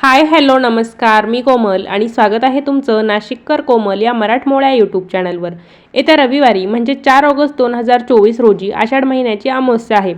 Hi hello नमस्कार. मी कोमल आणि स्वागत आहे तुमचं नाशिककर कोमल या मराठमोळ्या यूट्यूब चॅनलवर येत्या रविवारी म्हणजे चार ऑगस्ट दोन हजार चोवीस रोजी आषाढ महिन्याची अमावस्या आहे.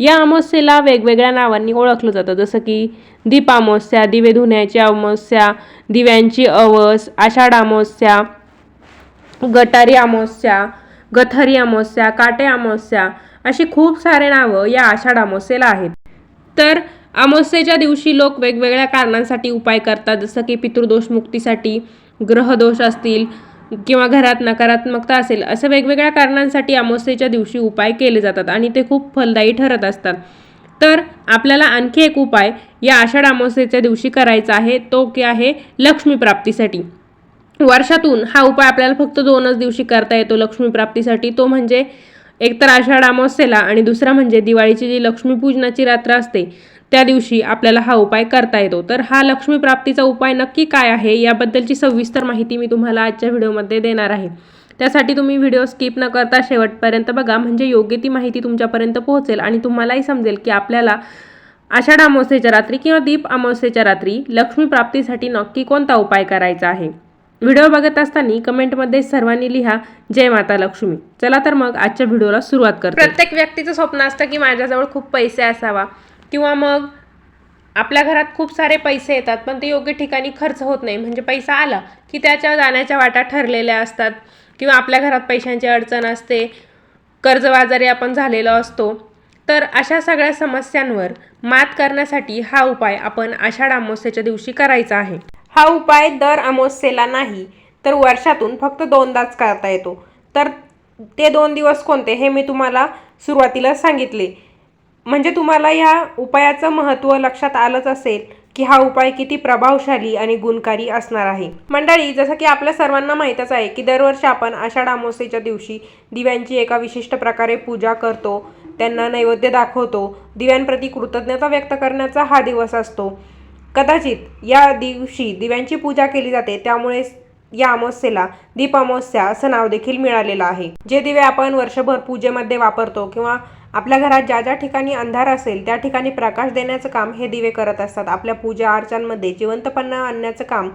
या अमावस्येला वेगवेगळ्या नावांनी ओळखलं जातं जसं की दीप अमावस्या दिवे धुण्याची अमावस्या दिव्यांची अवस आषाढ अमावस्या गटारी अमावस्या गथरी अमावस्या काटे अमावस्या अशी खूप सारे नावं या आषाढ अमावस्येला आहेत. तर अमावस्येच्या दिवशी लोक वेगवेगळ्या कारणांसाठी उपाय करतात जसं की पितृदोष मुक्तीसाठी ग्रहदोष असतील किंवा घरात नकारात्मकता असेल अशा वेगवेगळ्या कारणांसाठी अमावस्येच्या दिवशी उपाय केले जातात आणि ते खूप फलदायी ठरत असतात. तर आपल्याला आणखी एक उपाय या आषाढ अमावस्येच्या दिवशी करायचा आहे तो की आहे लक्ष्मीप्राप्तीसाठी वर्षातून हा उपाय आपल्याला फक्त दोनच दिवशी करता येतो लक्ष्मीप्राप्तीसाठी तो म्हणजे एकतर आषाढ अमावस्येला आणि दुसरा म्हणजे दिवाळीची जी लक्ष्मीपूजनाची रात्र असते त्या दिवशी आपल्याला हा उपाय करता येतो. तर हा लक्ष्मीप्राप्तीचा उपाय नक्की काय आहे याबद्दलची सविस्तर माहिती मी तुम्हाला आजच्या व्हिडिओमध्ये देणार आहे. त्यासाठी तुम्ही व्हिडिओ स्किप न करता शेवटपर्यंत बघा म्हणजे योग्य ती माहिती तुमच्यापर्यंत पोहोचेल आणि तुम्हालाही समजेल की आपल्याला आषाढ अमावस्येच्या रात्री किंवा दीप अमावस्येच्या रात्री लक्ष्मी प्राप्तीसाठी नक्की कोणता उपाय करायचा आहे. व्हिडिओ बघत असताना कमेंटमध्ये सर्वांनी लिहा जय माता लक्ष्मी. चला तर मग आजच्या व्हिडिओला सुरुवात करतो. प्रत्येक व्यक्तीचं स्वप्न असतं की माझ्याजवळ खूप पैसे असावा किंवा मग आपल्या घरात खूप सारे पैसे येतात पण ते योग्य ठिकाणी खर्च होत नाही. म्हणजे पैसा आला की त्याच्या जाण्याच्या वाटा ठरलेल्या असतात किंवा आपल्या घरात पैशांची अडचण असते कर्जबाजारी आपण झालेलो असतो. तर अशा सगळ्या समस्यांवर मात करण्यासाठी हा उपाय आपण आषाढ अमावस्येच्या दिवशी करायचा आहे. हा उपाय दर अमावस्येला नाही तर वर्षातून फक्त दोनदाच करता येतो. तर ते दोन दिवस कोणते हे मी तुम्हाला सुरुवातीला सांगितले. म्हणजे तुम्हाला या उपायाचं महत्त्व लक्षात आलंच असेल की हा उपाय किती प्रभावशाली आणि गुणकारी असणार आहे. मंडळी जसं की आपल्या सर्वांना माहीतच आहे की दरवर्षी आपण आषाढ अमावस्येच्या दिवशी दिव्यांची एका विशिष्ट प्रकारे पूजा करतो त्यांना नैवेद्य दाखवतो दिव्यांप्रती कृतज्ञता व्यक्त करण्याचा हा दिवस असतो. कदाचित या दिवशी दिव्यांची पूजा केली जाते त्यामुळे या अमावस्येला दीप अमावस्या असं नाव देखील मिळालेलं आहे. जे दिवे आपण वर्षभर पूजेमध्ये वापरतो किंवा आपल्या घरात ज्या ज्या ठिकाणी अंधार असेल त्या ठिकाणी प्रकाश देण्याचं काम हे दिवे करत असतात. आपल्या पूजा अर्चांमध्ये जिवंतपणा आणण्याचं काम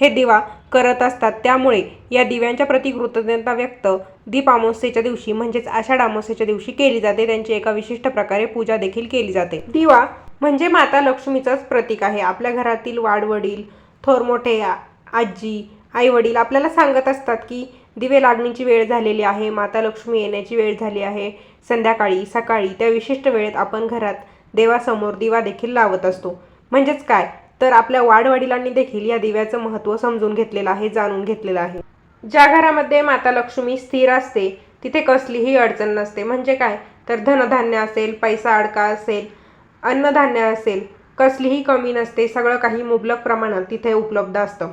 हे दिवा करत असतात. त्यामुळे या दिव्यांच्या प्रति कृतज्ञता व्यक्त दीप अमावस्येच्या दिवशी म्हणजेच आषाढ अमावस्येच्या दिवशी केली जाते. त्यांची एका विशिष्ट प्रकारे पूजा देखील केली जाते. दिवा म्हणजे माता लक्ष्मीचंच प्रतीक आहे. आपल्या घरातील वाडवडील थोर मोठे आजी आई वडील आपल्याला सांगत असतात की दिवे लागणीची वेळ झालेली आहे माता लक्ष्मी येण्याची वेळ झाली आहे. संध्याकाळी सकाळी त्या विशिष्ट वेळेत आपण घरात देवासमोर दिवा देखील लावत असतो. म्हणजेच काय? तर आपल्या वाडवडिलांनी देखील या दिव्याचं महत्त्व समजून घेतलेलं आहे जाणून घेतलेलं आहे. ज्या घरामध्ये माता लक्ष्मी स्थिर असते तिथे कसलीही अडचण नसते. म्हणजे काय? तर धनधान्य असेल पैसा अडका असेल अन्नधान्य असेल कसलीही कमी नसते सगळं काही मुबलक प्रमाणात तिथे उपलब्ध असतं.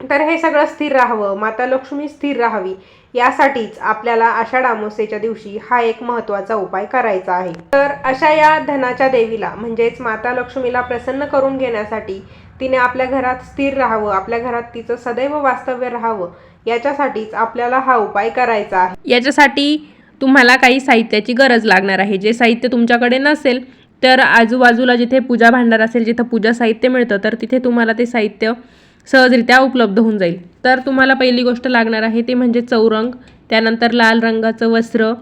तर हे सगळं स्थिर राहावं माता लक्ष्मी स्थिर राहावी यासाठीच आपल्याला आषाढ अमावस्येच्या दिवशी हा एक महत्त्वाचा उपाय करायचा आहे. तर अशा या धनाच्या देवीला म्हणजेच माता लक्ष्मीला प्रसन्न करून घेण्यासाठी तिने आपल्या घरात स्थिर राहावं आपल्या घरात तिचं सदैव वास्तव्य राहावं याच्यासाठीच आपल्याला हा उपाय करायचा आहे. याच्यासाठी तुम्हाला काही साहित्याची गरज लागणार आहे. जे साहित्य तुमच्याकडे नसेल तर आजूबाजूला जिथे पूजा भांडार असेल जिथं पूजा साहित्य मिळतं तर तिथे तुम्हाला ते साहित्य सहजरित्या उपलब्ध होऊन जाईल. तर तुम्हाला पहिली गोष्ट लागणार आहे ते म्हणजे चौरंग त्यानंतर लाल रंगाचं वस्त्र.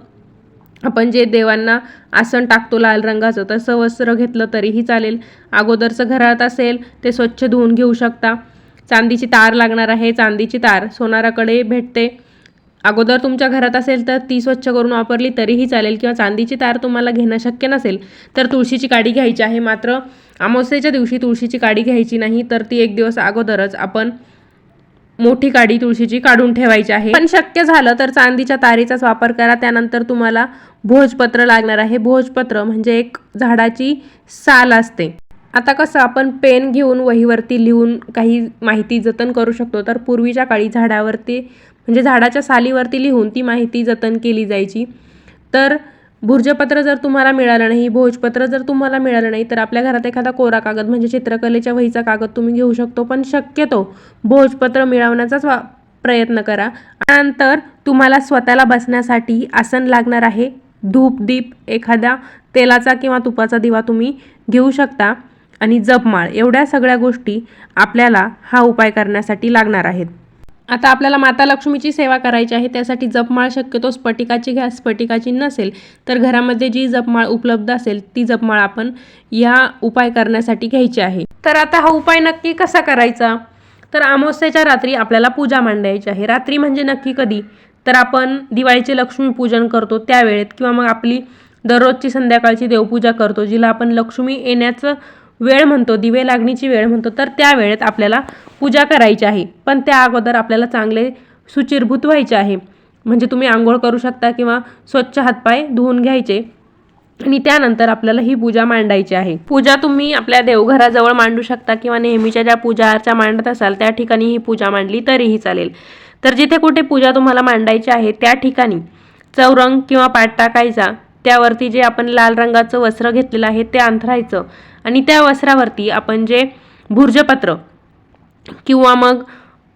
आपण जे देवांना आसन टाकतो लाल रंगाचं तसं वस्त्र घेतलं तरीही चालेल. अगोदरचं घरात असेल ते स्वच्छ धुवून घेऊ शकता. चांदीची तार लागणार आहे चांदीची तार सोनाराकडे भेटते. अगोदर तुमच्या घरात असेल तर ती स्वच्छ करून वापरली तरीही चालेल किंवा चांदीची तार तुम्हाला घेणं शक्य नसेल तर तुळशीची काडी घ्यायची आहे. मात्र अमावस्येच्या दिवशी तुळशीची काडी घ्यायची नाही तर ती एक दिवस अगोदरच आपण मोठी काडी तुळशीची काढून ठेवायची आहे. पण शक्य झालं तर चांदीच्या तारीचाच वापर करा. त्यानंतर तुम्हाला भोजपत्र लागणार आहे. भोजपत्र म्हणजे एक झाडाची साल असते. आता कसं आपण पेन घेऊन वहीवरती लिहून काही माहिती जतन करू शकतो. तर पूर्वीच्या काळी झाडावरती म्हणजे झाडाच्या सालीवरती लिहून ती माहिती जतन केली जायची. तर भुर्जपत्र जर तुम्हाला मिळालं नाही भोजपत्र जर तुम्हाला मिळालं नाही तर आपल्या घरात एखादा कोरा कागद म्हणजे चित्रकलेच्या वहीचा कागद तुम्ही घेऊ शकतो पण शक्यतो भोजपत्र मिळवण्याचाच वा प्रयत्न करा. नंतर तुम्हाला स्वतःला बसण्यासाठी आसन लागणार आहे. धूप दीप एखाद्या तेलाचा किंवा तुपाचा दिवा तुम्ही घेऊ शकता. आणि जपमाळ एवढ्या सगळ्या गोष्टी आपल्याला हा उपाय करण्यासाठी लागणार आहेत. आता आपल्याला माता लक्ष्मीची सेवा करायची आहे त्यासाठी जपमाळ शक्यतो स्फटिकाची घ्या स्फटिकाची नसेल तर घरामध्ये जी जपमाळ उपलब्ध असेल ती जपमाळ आपण या उपाय करण्यासाठी घ्यायची आहे. तर आता हा उपाय नक्की कसा करायचा? तर अमावस्याच्या रात्री आपल्याला पूजा मांडायची आहे. रात्री म्हणजे नक्की कधी? तर आपण दिवाळीचे लक्ष्मीपूजन करतो त्यावेळेत किंवा मग आपली दररोजची संध्याकाळची देवपूजा करतो जिला आपण लक्ष्मी येण्याचं वेळ म्हणतो दिवे लागणीची वेळ म्हणतो तर त्या वेळेत आपल्याला पूजा करायची आहे. पण त्या अगोदर आपल्याला चांगले सुचिरभूत व्हायचे आहे. म्हणजे तुम्ही आंघोळ करू शकता किंवा स्वच्छ हातपाय धुवून घ्यायचे. आणि त्यानंतर आपल्याला ही पूजा मांडायची आहे. पूजा तुम्ही आपल्या देवघराजवळ मांडू शकता किंवा नेहमीच्या ज्या पूजा अर्चा मांडत असाल त्या ठिकाणी ही पूजा मांडली तरीही चालेल. तर जिथे कुठे पूजा तुम्हाला मांडायची आहे त्या ठिकाणी चौरंग किंवा पाट टाकायचा. त्यावरती जे आपण लाल रंगाचं वस्त्र घेतलेलं आहे ते अंथरायचं. आणि त्या वस्त्रावरती आपण जे भुर्जपत्र किंवा मग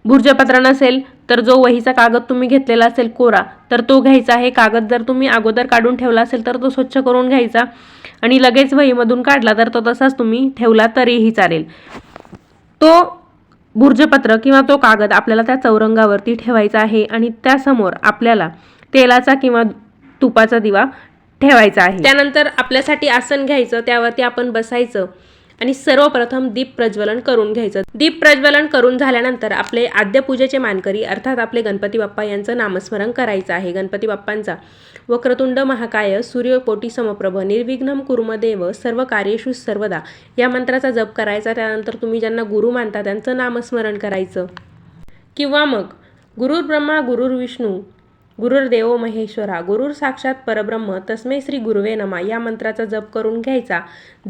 भुर्जपत्र नसेल तर जो वहीचा कागद तुम्ही घेतलेला असेल कोरा तर तो घ्यायचा. आहे कागद जर तुम्ही अगोदर काढून ठेवला असेल तर तो स्वच्छ करून घ्यायचा. आणि लगेच वहीमधून काढला तर तो तसाच तुम्ही ठेवला तरीही चालेल. तो भुर्जपत्र किंवा तो कागद आपल्याला त्या चौरंगावरती ठेवायचा आहे. आणि त्यासमोर आपल्याला तेलाचा किंवा तुपाचा दिवा ठेवायचं आहे. त्यानंतर आपल्यासाठी आसन घ्यायचं त्यावरती आपण बसायचं आणि सर्वप्रथम दीप प्रज्वलन करून घ्यायचं. दीप प्रज्वलन करून झाल्यानंतर आपले आद्यपूजेचे मानकरी अर्थात आपले गणपती बाप्पा यांचं नामस्मरण करायचं आहे. गणपती बाप्पांचा वक्रतुंड महाकाय सूर्यकोटी समप्रभ निर्विघ्नम कुर्मदेव सर्व कार्यशु सर्वदा या मंत्राचा जप करायचा. त्यानंतर तुम्ही ज्यांना गुरु मानता त्यांचं नामस्मरण करायचं. किंवा मग गुरुर्ब्रह्मा ब्रह्मा विष्णू गुरुर्देव महेश्वरा गुरुर साक्षात परब्रह्म तस्मै श्री गुरुवे नमा. या मंत्राचा जप करून घ्यायचा.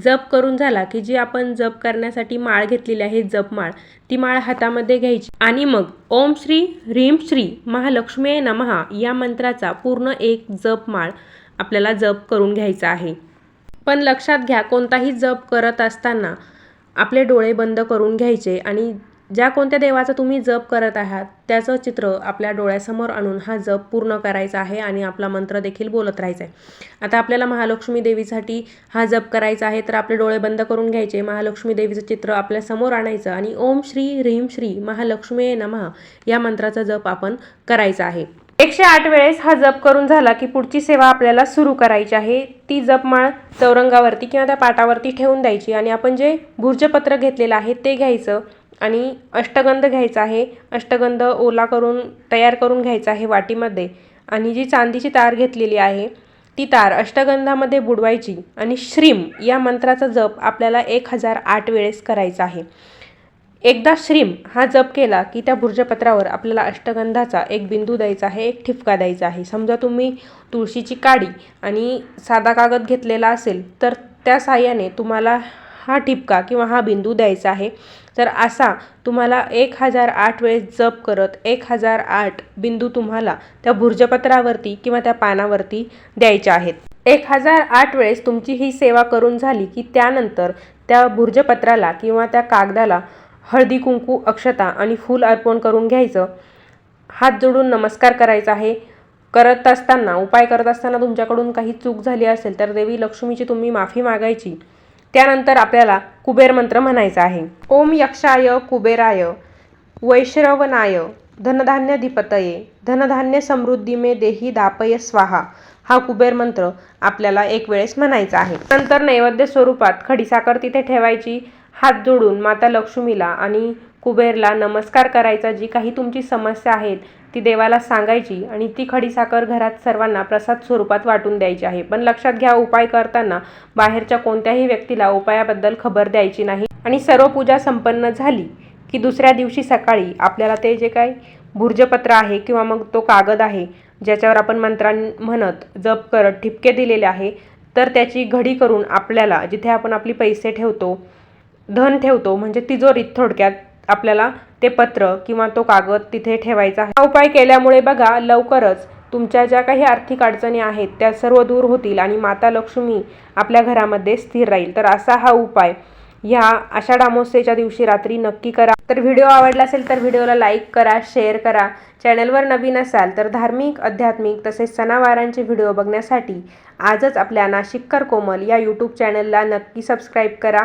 जप करून झाला की जी आपण जप करण्यासाठी माळ घेतलेली आहे जपमाळ ती माळ हातामध्ये घ्यायची. आणि मग ओम श्री ह्रीम श्री महालक्ष्मी नमहा या मंत्राचा पूर्ण एक जपमाळ आपल्याला जप करून घ्यायचा आहे. पण लक्षात घ्या कोणताही जप करत असताना आपले डोळे बंद करून घ्यायचे आणि ज्या कोणत्या देवाचा तुम्ही जप करत आहात त्याचं चित्र आपल्या डोळ्यासमोर आणून हा जप पूर्ण करायचा आहे आणि आपला मंत्र देखील बोलत राहायचा आहे. आता आपल्याला महालक्ष्मी देवीसाठी हा जप करायचा आहे तर आपले डोळे बंद करून घ्यायचे महालक्ष्मी देवीचं चित्र आपल्यासमोर आणायचं आणि ओम श्री ह्रीम श्री महालक्ष्मी नमः या मंत्राचा जप आपण करायचा आहे. एकशे आठ वेळेस हा जप करून झाला की पुढची सेवा आपल्याला सुरू करायची आहे. ती जपमाळ चौरंगावरती किंवा त्या पाटावरती ठेवून द्यायची आणि आपण जे भुर्जपत्र घेतलेलं आहे ते घ्यायचं. आणि अष्टगंध घ्यायचा आहे. अष्टगंध ओला करून तयार करून घ्यायचा आहे वाटीमध्ये. आणि जी चांदीची तार घेतलेली आहे ती तार अष्टगंधामध्ये बुडवायची आणि श्रीम या मंत्राचा जप आपल्याला एक हजार आठ वेळेस करायचा आहे. एकदा श्रीम हा जप केला की त्या भुर्जपत्रावर आपल्याला अष्टगंधाचा एक बिंदू द्यायचा आहे एक ठिपका द्यायचा आहे. समजा तुम्ही तुळशीची काडी आणि साधा कागद घेतलेला असेल तर त्या साह्याने तुम्हाला हा ठिपका किंवा हा बिंदू द्यायचा आहे. तर असा तुम्हाला एक हजार आठ वेळेस जप करत एक हजार आठ बिंदू तुम्हाला त्या भुर्जपत्रावरती किंवा त्या पानावरती द्यायच्या आहेत. एक हजार आठ वेळेस तुमची ही सेवा करून झाली की त्यानंतर त्या भुर्जपत्राला किंवा त्या कागदाला हळदी कुंकू अक्षता आणि फूल अर्पण करून घ्यायचं. हात जोडून नमस्कार करायचा आहे. करत असताना उपाय करत असताना तुमच्याकडून काही चूक झाली असेल तर देवी लक्ष्मीची तुम्ही माफी मागायची. त्यानंतर आपल्याला कुबेर मंत्र म्हणायचा आहे. ओम यक्षाय कुबेराय वैश्रवनाय धनधान्याधिपतये धनधान्य समृद्धी मे देही दापय स्वाहा. हा कुबेर मंत्र आपल्याला एक वेळेस म्हणायचा आहे. नंतर नैवेद्य स्वरूपात खडीसाखर तिथे ठेवायची हात जोडून माता लक्ष्मीला आणि कुबेरला नमस्कार करायचा जी काही तुमची समस्या आहेत ती देवाला सांगायची आणि ती खडीसाखर घरात सर्वांना प्रसाद स्वरूपात वाटून द्यायची आहे. पण लक्षात घ्या उपाय करताना बाहेरच्या कोणत्याही व्यक्तीला उपायाबद्दल खबर द्यायची नाही आणि सर्व पूजा संपन्न झाली की दुसऱ्या दिवशी सकाळी आपल्याला ते जे काही भुर्जपत्र आहे किंवा मग तो कागद आहे ज्याच्यावर आपण मंत्रां म्हणत जप करत ठिपके दिलेले आहे तर त्याची घडी करून आपल्याला जिथे आपण आपली पैसे ठेवतो धन ठेवतो म्हणजे तिजोरीत थोडक्यात आपल्याला ते पत्र किंवा तो कागद तिथे ठेवायचा आहे. हा उपाय केल्यामुळे बघा लवकरच तुमच्या ज्या काही आर्थिक अडचणी आहेत त्या सर्व दूर होतील आणि माता लक्ष्मी आपल्या घरामध्ये स्थिर राहील. तर असा हा उपाय ह्या आषाढ अमावस्येच्या दिवशी रात्री नक्की करा. तर व्हिडिओ आवडला असेल तर व्हिडिओला लाईक करा शेअर करा. चॅनलवर नवीन असाल तर धार्मिक आध्यात्मिक तसेच सणावारांचे व्हिडिओ बघण्यासाठी आजच आपल्या नाशिककर कोमल या यूट्यूब चॅनलला नक्की सबस्क्राईब करा.